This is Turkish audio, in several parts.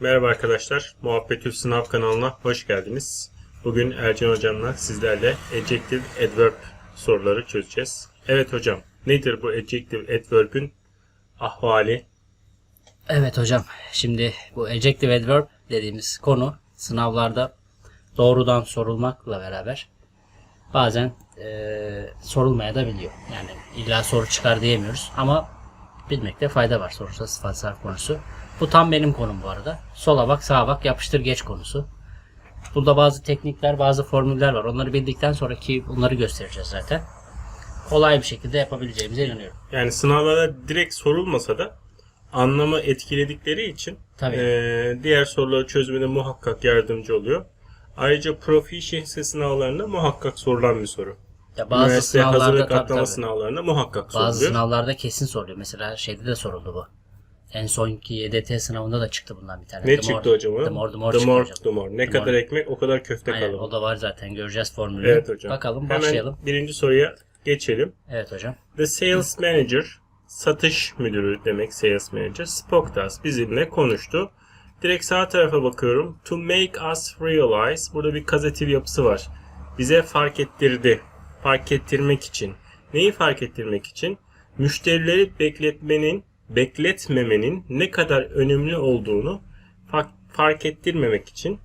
Merhaba arkadaşlar, Muhabbetül Sınav kanalına hoş geldiniz. Bugün Ercan Hocam'la sizlerle Adjective Adverb soruları çözeceğiz. Evet hocam, nedir bu Adjective Adverb'ün ahvali? Evet hocam. Şimdi bu adjective adverb dediğimiz konu sınavlarda doğrudan sorulmakla beraber bazen eee, sorulmaya da biliyor. Yani illa soru çıkar diyemiyoruz ama bilmekte fayda var. Sonuçta sıfat zarf konusu. Bu tam benim konum bu arada. Sola bak sağa bak yapıştır geç konusu. Burada bazı teknikler, bazı formüller var. Onları bildikten sonra ki bunları göstereceğiz zaten. Kolay bir şekilde yapabileceğimize inanıyorum. Yani sınavlarda direkt sorulmasa da anlamı etkiledikleri için Tabii. eee, diğer soruları çözmede muhakkak yardımcı oluyor. Ayrıca proficiency sınavlarında muhakkak sorulan bir soru. Ya bazı Üniversite sınavlarda hazırlık tabii, atlama tabii. sınavlarında muhakkak Bazı soruluyor. sınavlarda kesin soruluyor. Mesela şeyde de soruldu bu. En sonki YDT sınavında da çıktı bundan bir tane. Ne The çıktı more- hocam? The more, the more The çıktı more, hocam. the more. Ne The kadar more. ekmek o kadar köfte Aynen, kalıbı. o da var zaten. Göreceğiz formülü. Evet hocam. Bakalım Hemen başlayalım. birinci soruya geçelim. Evet hocam. The sales manager, satış müdürü demek sales manager, spoke to us, bizimle konuştu. Direkt sağ tarafa bakıyorum. To make us realize, burada bir kazatif yapısı var. Bize fark ettirdi. Fark ettirmek için. Neyi fark ettirmek için? Müşterileri bekletmenin, bekletmemenin ne kadar önemli olduğunu fark, ettirmemek için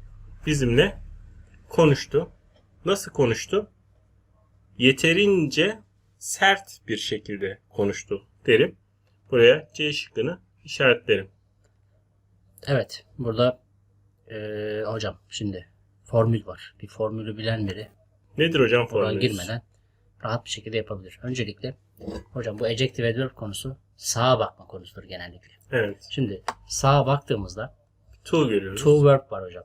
bizimle konuştu. Nasıl konuştu? yeterince sert bir şekilde konuştu derim. Buraya C şıkkını işaretlerim. Evet. Burada eee, hocam şimdi formül var. Bir formülü bilen biri Nedir hocam formülü? girmeden rahat bir şekilde yapabilir. Öncelikle hocam bu adjective adverb konusu sağa bakma konusudur genellikle. Evet. Şimdi sağa baktığımızda To görüyoruz. To verb var hocam.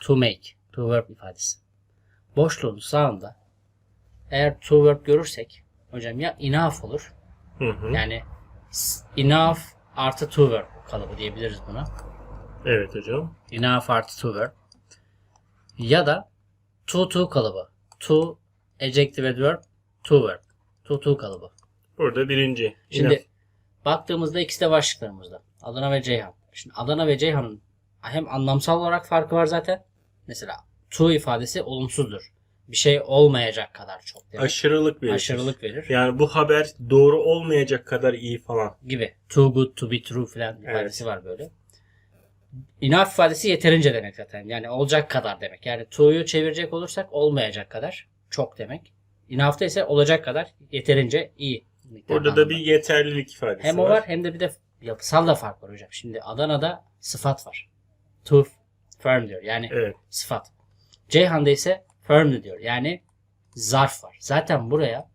To make. To verb ifadesi. Boşluğun sağında eğer to verb görürsek hocam ya enough olur. Hı hı. Yani enough artı to verb kalıbı diyebiliriz buna. Evet hocam. Enough artı to verb. Ya da to to kalıbı. To adjective adverb to verb. To to kalıbı. Burada birinci. Şimdi Enough. baktığımızda ikisi de başlıklarımızda. Adana ve Ceyhan. Şimdi Adana ve Ceyhan'ın hem anlamsal olarak farkı var zaten. Mesela to ifadesi olumsuzdur. Bir şey olmayacak kadar çok demek. aşırılık verir. Aşırılık verir. Yani bu haber doğru olmayacak kadar iyi falan. Gibi. Too good to be true falan ifadesi var böyle. Enough ifadesi yeterince demek zaten. Yani olacak kadar demek. Yani to'yu çevirecek olursak olmayacak kadar çok demek. Enough'ta ise olacak kadar yeterince iyi. Burada da bir yeterlilik ifadesi Hem o var hem de bir de yapısal da fark var hocam. Şimdi Adana'da sıfat var. To firm diyor. Yani Evet. sıfat. Ceyhan'da ise firm diyor. Yani zarf var. Zaten buraya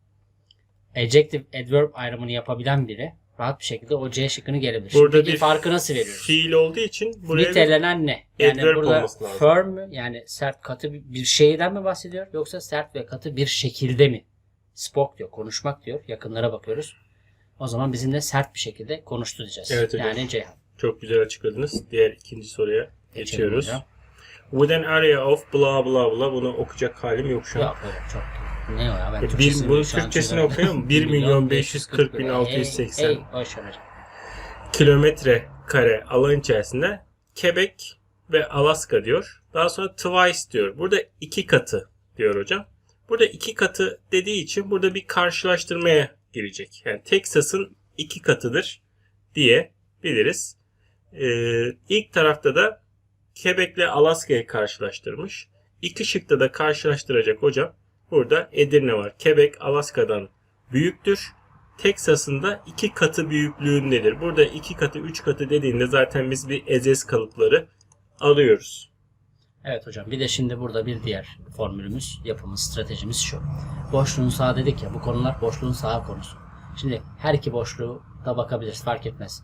adjective adverb ayrımını yapabilen biri rahat bir şekilde o C şıkkını gelebilir. Şimdi Burada peki bir farkı nasıl veriyoruz? Fiil olduğu için buraya Nitelenen ne? Yani adverb burada firm mü? Yani sert katı bir şeyden mi bahsediyor? Yoksa sert ve katı bir şekilde mi? Spoke diyor. Konuşmak diyor. Yakınlara bakıyoruz. O zaman bizimle sert bir şekilde konuştu diyeceğiz. Evet hocam. yani Ceyhan. çok güzel açıkladınız. Diğer ikinci soruya geçiyoruz. hocam. With an area of bla bla bla bunu okuyacak halim yok şu an. Yok hocam çok. Ne o ya? Ben Bir, bunun şu an Türkçesini okuyalım. 1 milyon 540 bin 680 Ey, ey, kilometre kare alan içerisinde Quebec ve Alaska diyor. Daha sonra twice diyor. Burada iki katı diyor hocam. Burada iki katı dediği için burada bir karşılaştırmaya girecek. Yani Texas'ın iki katıdır diye biliriz. Ee, ilk tarafta da Quebec ile Alaska'yı karşılaştırmış. İki şıkta da karşılaştıracak hocam. Burada Edirne var. Quebec Alaska'dan büyüktür. Texas'ın da iki katı büyüklüğündedir. Burada iki katı, üç katı dediğinde zaten biz bir ezez kalıpları alıyoruz. Evet hocam bir de şimdi burada bir diğer formülümüz, yapımız, stratejimiz şu. Boşluğun sağı dedik ya bu konular boşluğun sağı konusu. Şimdi her iki boşluğu da bakabiliriz fark etmez.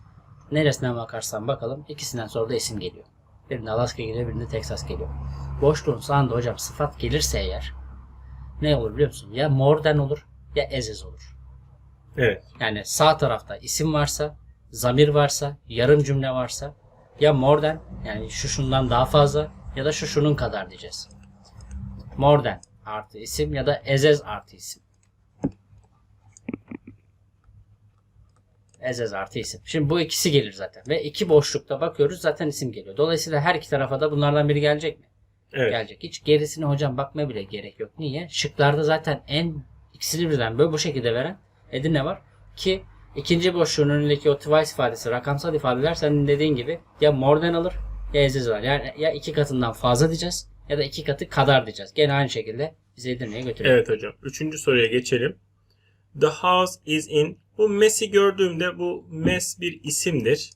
Neresinden bakarsan bakalım ikisinden sonra da isim geliyor. Birinde Alaska geliyor birinde Texas geliyor. Boşluğun sağında hocam sıfat gelirse eğer ne olur biliyor musun? Ya more than olur ya ezez olur. Evet. Yani sağ tarafta isim varsa, zamir varsa, yarım cümle varsa ya more than yani şu şundan daha fazla ya da şu şunun kadar diyeceğiz. More than artı isim ya da ezez artı isim. As artı isim. Şimdi bu ikisi gelir zaten. Ve iki boşlukta bakıyoruz zaten isim geliyor. Dolayısıyla her iki tarafa da bunlardan biri gelecek mi? Evet. Gelecek. Hiç gerisine hocam bakmaya bile gerek yok. Niye? Şıklarda zaten en ikisini birden böyle bu şekilde veren Edirne var. Ki ikinci boşluğun önündeki o twice ifadesi, rakamsal ifadeler senin dediğin gibi ya more than alır as alır. Yani ya iki katından fazla diyeceğiz ya da iki katı kadar diyeceğiz. Gene aynı şekilde bizi Edirne'ye götürüyor. Evet hocam. Üçüncü soruya geçelim. The house is in. Bu Messi gördüğümde bu mess bir isimdir.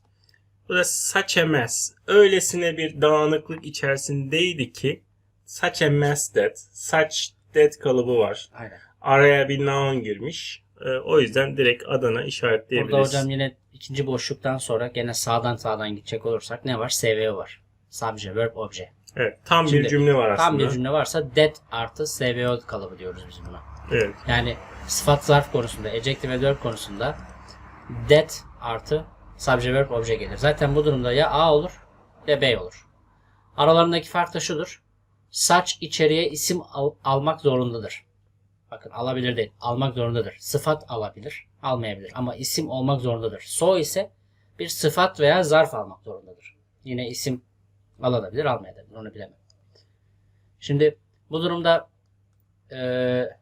Bu da such a mess. Öylesine bir dağınıklık içerisindeydi ki such a mess that. Such that kalıbı var. Aynen. Araya bir noun girmiş. Ee, o yüzden direkt Adana işaretleyebiliriz. Burada hocam yine ikinci boşluktan sonra gene sağdan sağdan gidecek olursak ne var? SVO var. Subject, verb, obje. Evet, tam Şimdi bir cümle var aslında. Tam bir cümle varsa that artı SVO kalıbı diyoruz biz buna. Evet. Yani sıfat zarf konusunda, adjective ve verb konusunda that artı subject, verb, obje gelir. Zaten bu durumda ya A olur ya B olur. Aralarındaki fark da şudur. Saç içeriye isim al- almak zorundadır. Bakın alabilir değil, almak zorundadır. Sıfat alabilir, almayabilir ama isim olmak zorundadır. So ise bir sıfat veya zarf almak zorundadır. Yine isim alabilir, almayabilir. Onu bilemem. Şimdi bu durumda eee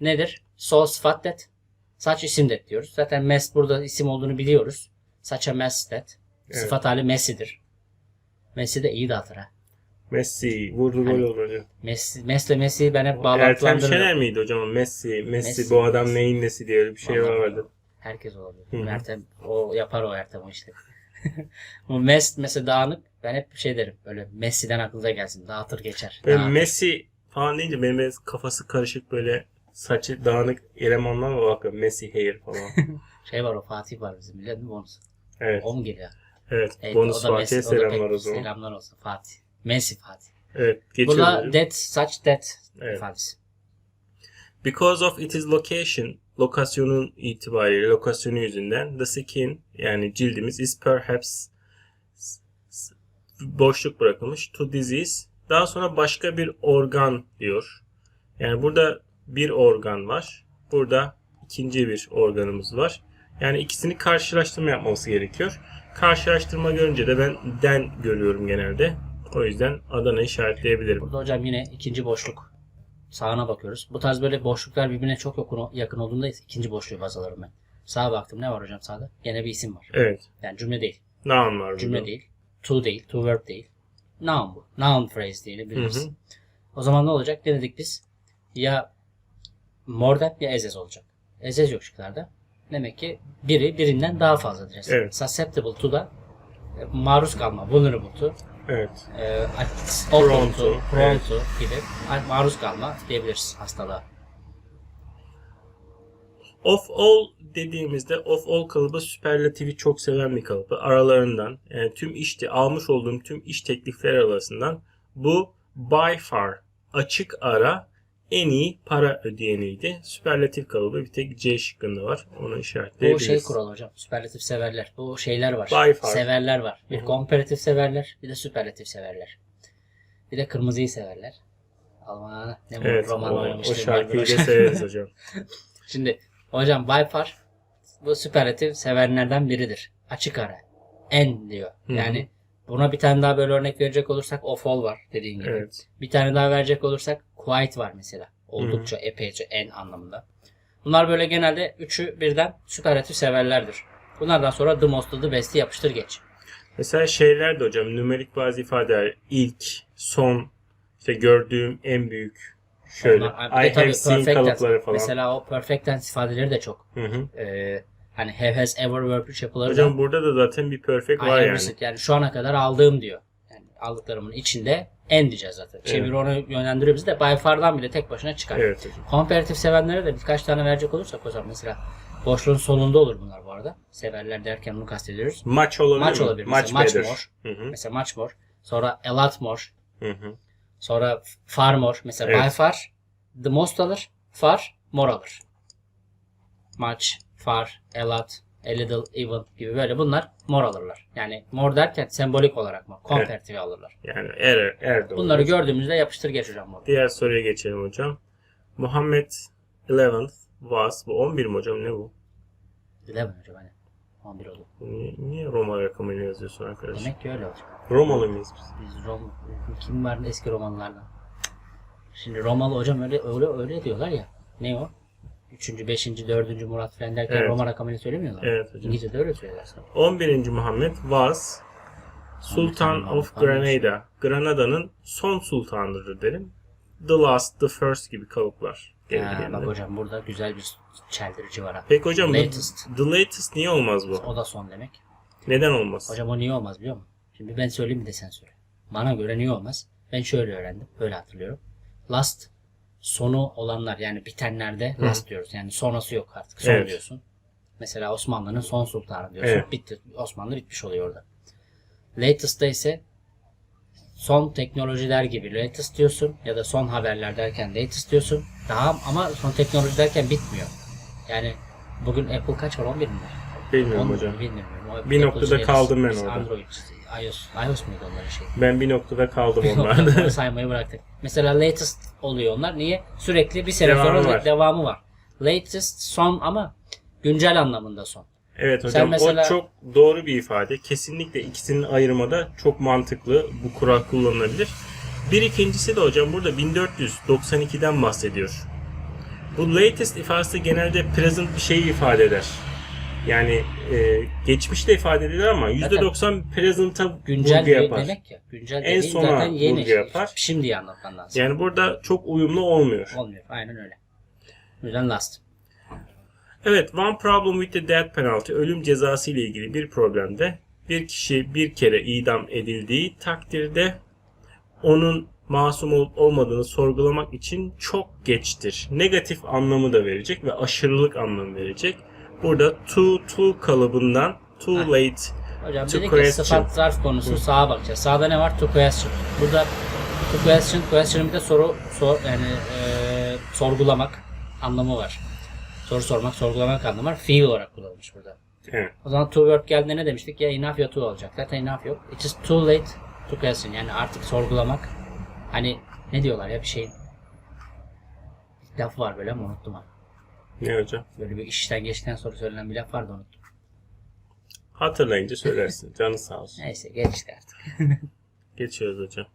nedir? So sıfat that. Saç isim that diyoruz. Zaten mes burada isim olduğunu biliyoruz. Saça mes that. Evet. Sıfat hali Messi'dir. Messi de iyi dağıtır ha. Messi vurdu gol Hani- oldu hocam. Messi, Messi Messi'yi ben hep Ertem bağlantılandırırım. Şener miydi hocam? Messi, Messi, Messi, bu adam Messi. neyin nesi diye öyle bir şey Vallahi vardı. Herkes olabilir. Hı hı. Ertem, o yapar o Ertem o işte. Bu Mes mesela dağınık. Ben hep şey derim. Böyle Messi'den aklınıza gelsin. Dağıtır geçer. Böyle Dağıtır. Messi falan deyince benim kafası karışık böyle saçı dağınık elemanlar mı bakıyor? Messi hair falan. Şey var o Fatih var bizim biliyor musun? Evet. O mu geliyor? Evet. Evet, Bonus Fatih'e Messi, selamlar o zaman. Selamlar olsun Fatih. Messi Fatih. Evet. Geçiyoruz. Burada hocam. that, such that Evet. ifadesi. Because of its location, lokasyonun itibariyle, lokasyonu yüzünden the skin yani cildimiz is perhaps boşluk bırakılmış to disease. Daha sonra başka bir organ diyor. Yani burada bir organ var. Burada ikinci bir organımız var. Yani ikisini karşılaştırma yapması gerekiyor. Karşılaştırma görünce de ben den görüyorum genelde. O yüzden Adana işaretleyebilirim. Burada hocam yine ikinci boşluk. Sağına bakıyoruz. Bu tarz böyle boşluklar birbirine çok yakın, olduğunda ikinci boşluğu baz alırım ben. Sağa baktım ne var hocam sağda? Gene bir isim var. Evet. Yani cümle değil. Noun var Cümle burada. değil. To değil. To verb değil. Noun bu. Noun phrase diyebiliriz. Hı hı. O zaman ne olacak? Ne dedik biz? Ya more than ya as olacak. As yok şıklarda. Demek ki biri birinden daha fazla diyeceğiz. Evet. Susceptible to da maruz kalma, vulnerable to, Evet. e, open Prone to, to, prone evet. to gibi maruz kalma diyebiliriz hastalığa. Of all dediğimizde of all kalıbı süperlatifi çok seven bir kalıbı. Aralarından yani tüm işte almış olduğum tüm iş teklifleri arasından bu by far açık ara en iyi para ödeyeniydi. Süperlatif kalıbı bir tek C şıkkında var. Onu Bu işaretleyebiliriz. şey kural hocam. Süperlatif severler. Bu şeyler var. By far. Severler var. Bir Hı hı. komparatif severler, bir de süperlatif severler. Bir de kırmızıyı severler. Alman ne bu Evet, roman o, o oynamıştım. şarkıyı da severiz hocam. Şimdi hocam by far bu süperlatif sevenlerden biridir. Açık ara. En diyor. Yani buna bir tane daha böyle örnek verecek olursak of all var dediğin gibi. Evet. Bir tane daha verecek olursak quite var mesela. Oldukça, epeyce, en anlamında. Bunlar böyle genelde üçü birden süperlatif severlerdir. Bunlardan sonra the most'u the best'i yapıştır geç. Mesela şeyler de hocam nümerik bazı ifadeler ilk, son, işte gördüğüm en büyük şöyle Onlar- I have seen kalıpları falan. Mesela o perfect tense ifadeleri de çok. Hı hı. Ee, hani have has ever verb yapıları Hocam da burada da zaten bir perfect var yani. received. yani şu ana kadar aldığım diyor. Aldıklarımın içinde en diyeceğiz zaten. Çeviri onu yönlendiriyor bizi de by far'dan bile tek başına çıkar. Evet hocam. Komparatif sevenlere de birkaç tane verecek olursak o zaman mesela boşluğun sonunda olur bunlar bu arada. Severler derken bunu kastediyoruz. Maç olabilir Maç mi? olabilir. Maç Mesela much more. Hı hı. Mesela much more. Sonra a lot more. Hı hı. Sonra far more. Mesela Evet. by far the most alır. Far more alır. Much, far, a lot, a little, even gibi böyle bunlar more alırlar. Yani more derken sembolik olarak mı? Comparative alırlar. Yani er, er de Bunları olur. gördüğümüzde yapıştır geç hocam bunu. Diğer soruya geçelim hocam. Muhammed 11th was bu 11 mi hocam ne bu? Bilemem hocam hani. 11 olur. Niye, niye Roma rakamıyla yazıyorsun arkadaş? Demek ki öyle olacak. Romalı mıyız biz? Biz Rom kim var eski Romalılardan? Şimdi Romalı hocam öyle öyle öyle diyorlar ya. Ne o? 3. 5. 4. Murat falan derken Evet. Roma rakamını söylemiyorlar. Evet hocam. İngilizce'de öyle söylüyorlar. 11. Muhammed was Sultan Muhammed of. Granada. Granada'nın son sultanıdır derim. The last, the first gibi kalıplar. Ha, bak hocam burada güzel bir çeldirici var. Peki hocam bu- Latest. the latest niye olmaz bu? O da son demek. Neden olmaz? Hocam o niye olmaz biliyor musun? Şimdi ben söyleyeyim bir de sen söyle. Bana göre niye olmaz? Ben şöyle öğrendim. Böyle hatırlıyorum. Last sonu olanlar yani bitenlerde last diyoruz. Yani sonrası yok artık. Son Evet. diyorsun. Mesela Osmanlı'nın son sultanı diyorsun. Evet. Bitti. Osmanlı bitmiş oluyor orada. Latest'ta ise son teknolojiler gibi latest diyorsun ya da son haberler derken latest diyorsun. Daha ama son teknoloji derken bitmiyor. Yani bugün Apple kaç var? 11 mi var? Bilmiyorum 10 hocam. Bilmiyorum. O Bir Apple noktada kaldım ben orada. Android, iOS, iOS muydu onların şey? Ben bir noktada kaldım Onları onlarda. saymayı bıraktık. Mesela latest oluyor onlar. Niye? Sürekli bir sene Devamı sonra var. devamı var. Latest son ama güncel anlamında son. evet hocam mesela- o çok doğru bir ifade. Kesinlikle ikisini ayırmada çok mantıklı. Bu kural kullanılabilir. Bir ikincisi de hocam burada 1492'den bahsediyor. Bu latest ifadesi genelde present bir şeyi ifade eder. Yani e, geçmişte ifade edilir ama %90 present'a Güncel vurgu yapar. demek ya. Güncel En dediğin sona zaten yeni. vurgu yapar. Şimdiyi anlatman lazım. Yani burada çok uyumlu olmuyor. Olmuyor. Aynen öyle. O yüzden last. Evet, one problem with the death penalty, ölüm cezası ile ilgili bir problemde bir kişi bir kere idam edildiği takdirde onun masum olup olmadığını sorgulamak için çok geçtir. Negatif anlamı da verecek ve aşırılık anlamı verecek. Burada too too kalıbından too Ha. late Hocam To dedik ki question. sıfat zarf konusu sağa bakacağız. Sağda ne var? To question. Burada to question, question'ın bir de soru sor, yani e, sorgulamak anlamı var. Soru sormak, sorgulamak anlamı var. Fiil olarak kullanılmış burada. Evet. O zaman to work geldiğinde ne demiştik? Ya enough ya to olacak. Zaten enough yok. It is too late to question. Yani artık sorgulamak. Hani ne diyorlar ya bir şeyin. Laf var böyle ama unuttum ha. Ne hocam? Böyle bir işten geçtikten sonra söylenen bir laf vardı unuttum. Hatırlayınca söylersin. Canı sağ olsun. Neyse geçti artık. Geçiyoruz hocam.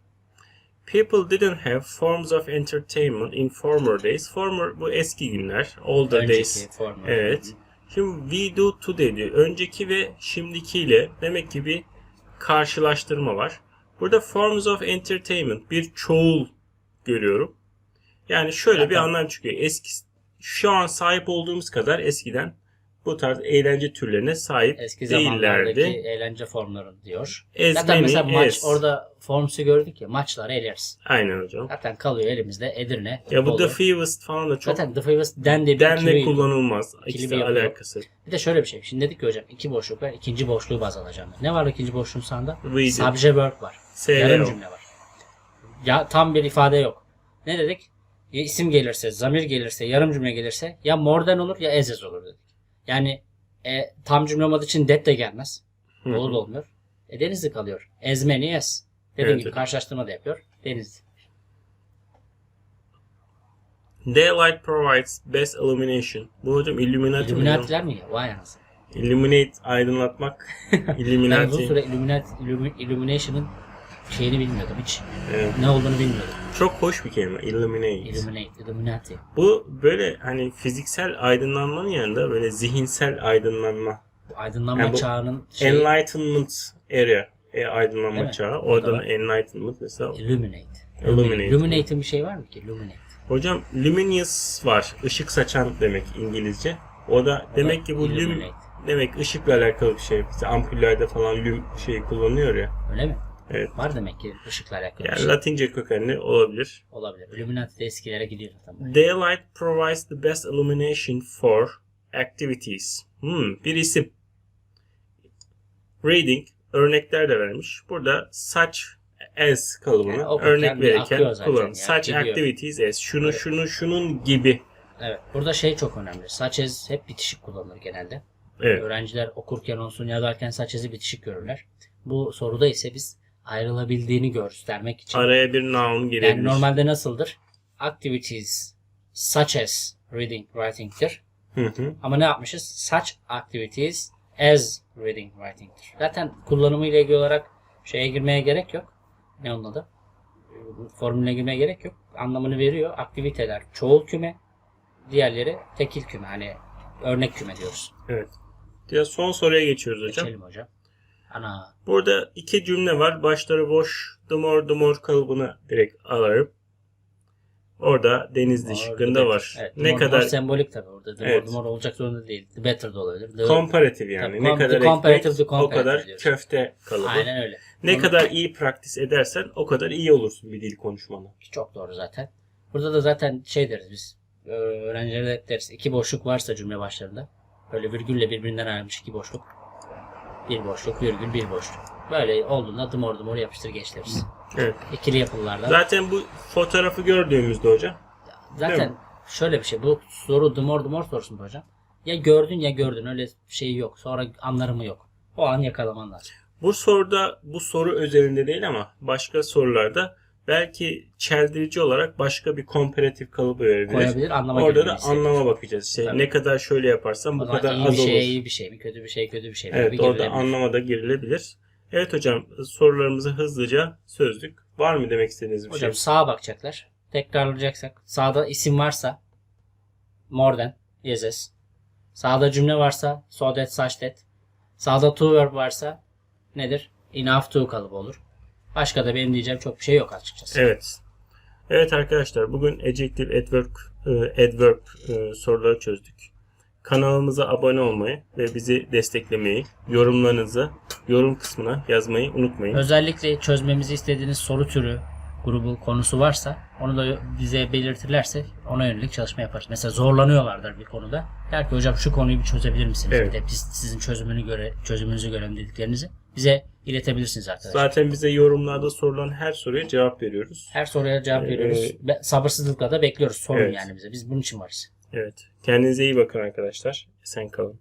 People didn't have forms of entertainment in former days. Former bu eski günler. Older Önceki days. former. Evet. Şimdi we do today diyor. Önceki ve şimdikiyle demek ki bir karşılaştırma var. Burada forms of entertainment bir çoğul görüyorum. Yani şöyle bir Zaten- anlam çıkıyor. Eski şu an sahip olduğumuz kadar eskiden bu tarz eğlence türlerine sahip Eski zamanlardaki değillerdi. eğlence formları diyor. As Zaten mesela maç as. orada formsu gördük ya maçları eleriz. Aynen hocam. Zaten kalıyor elimizde Edirne. Ya bu. The Fewest falan da çok Zaten The Famous Den de bir ikili- kullanılmaz. İkisi yok. alakası. Bir de şöyle bir şey. Şimdi dedik ki hocam iki boşluk var. ikinci boşluğu baz alacağım. Ne var ikinci boşluğun sağında? Subject verb var. Yarım cümle var. Ya tam bir ifade yok. Ne dedik? Ya isim gelirse, zamir gelirse, yarım cümle gelirse ya more than olur ya as olur dedik. Yani e, tam cümle olmadığı için that de gelmez. Olur da olmuyor. E Denizli kalıyor. Many as. Dediğim Evet, gibi evet. karşılaştırma da yapıyor. Denizli. Daylight provides best illumination. Bu hocam Illuminati? Illuminati'ler mi ya? Vay anasını. Illuminate, aydınlatmak. Ben uzun Illuminati. süre Illuminati, Illumi- Illumination'ın şeyini bilmiyordum hiç. Evet. Ne olduğunu bilmiyordum. Çok hoş bir kelime. Illuminate. Illuminate, Illuminati. Bu böyle hani fiziksel aydınlanmanın yanında böyle zihinsel aydınlanma. Bu aydınlanma Yani bu çağının şeyi Enlightenment area. E, aydınlanma mi? çağı. Oradan enlightenment mesela. Illuminate. Illuminate. Illuminate'in bir şey var mı ki? Illuminate. Hocam luminous var. Işık saçan demek İngilizce. O da O demek da ki bu lum illuminate. demek ışıkla alakalı bir şey. Mesela ampullerde falan lum şey kullanıyor ya. Öyle mi? Evet. Var demek ki ışıkla alakalı bir Yani şey. Latince kökenli olabilir. Olabilir. Illuminati de eskilere gidiyor zaten. Daylight provides the best illumination for activities. Hmm, bir isim. Reading örnekler de vermiş. Burada such as kalıbını Yani örnek verirken zaten kullan. ya, Such gidiyor. activities as şunu Evet. şunu şunun gibi. Evet. Burada şey çok önemli. Such as hep bitişik kullanılır genelde. Evet. Öğrenciler okurken olsun yazarken such as'i bitişik görürler. Bu soruda ise biz ayrılabildiğini göstermek için. Araya bir noun girebilir. yani normalde nasıldır? Activities such as reading, writing'tir. Hı hı. Ama ne yapmışız? Such activities as reading writing'tir. Zaten kullanımı ile ilgili olarak şeye girmeye gerek yok. Ne onun adı? Formüle girmeye gerek yok. Anlamını veriyor. Aktiviteler çoğul küme, diğerleri tekil küme. Hani örnek küme diyoruz. Evet. Diğer son soruya geçiyoruz hocam. Geçelim hocam. Ana. Burada iki cümle var. Başları boş. The more kalıbını direkt alırım. Orada Denizli şıkkında Orada var. Evet, ne kadar sembolik tabii orada. The Evet. more olacak zorunda değil. The better de olabilir. The- komparatif yani. Tabii, ne kadar ekmek o kadar diyoruz. köfte kalıbı. Aynen öyle. Ne Onu- kadar iyi praktis edersen o kadar iyi olursun bir dil konuşmana. Çok doğru zaten. Burada da zaten şey deriz biz. Öğrencilere de deriz. iki boşluk varsa cümle başlarında. Böyle virgülle birbirinden ayrılmış iki boşluk. Bir boşluk, virgül, bir boşluk. Böyle olduğunda dım ordu mor yapıştır geç deriz. Evet. İkili yapılarda. Zaten bu fotoğrafı gördüğümüzde hocam. Zaten şöyle bir şey. Bu soru dım mor sorusun bu hocam. Ya gördün ya gördün. Öyle şey yok. Sonra anlarımı yok. O an yakalaman lazım. Bu soruda bu soru özelinde değil ama başka sorularda belki çeldirici olarak başka bir komparatif kalıbı verilir. Koyabilir anlama Orada da anlama bakacağız. İşte Tabii. ne kadar şöyle yaparsam O bu kadar iyi az bir şey olur. iyi bir şey mi? Kötü bir şey kötü bir şey mi? Evet orada girilebilir. anlamada girilebilir. Evet hocam sorularımızı hızlıca sözdük. Var mı demek istediğiniz bir Hocam şey? sağa bakacaklar. Tekrarlayacaksak. Sağda isim varsa more than yeses. Sağda cümle varsa so that such that. Sağda to verb varsa nedir? Enough to kalıbı olur. Başka da benim diyeceğim çok bir şey yok açıkçası. Evet. Evet arkadaşlar bugün adjective adverb, adverb soruları çözdük. Kanalımıza abone olmayı ve bizi desteklemeyi, yorumlarınızı yorum kısmına yazmayı unutmayın. Özellikle çözmemizi istediğiniz soru türü, grubu, konusu varsa onu da bize belirtirlerse ona yönelik çalışma yaparız. Mesela zorlanıyorlardır bir konuda. Der ki hocam şu konuyu bir çözebilir misiniz? Evet. Bir de biz sizin çözümünü göre çözümünüzü görelim dediklerinizi bize iletebilirsiniz arkadaşlar. Zaten bize yorumlarda sorulan her soruya cevap veriyoruz. Her soruya cevap Ee, veriyoruz. Sabırsızlıkla da bekliyoruz. Sorun evet. yani bize. Biz bunun için varız. Evet. Kendinize iyi bakın arkadaşlar. Sen kalın.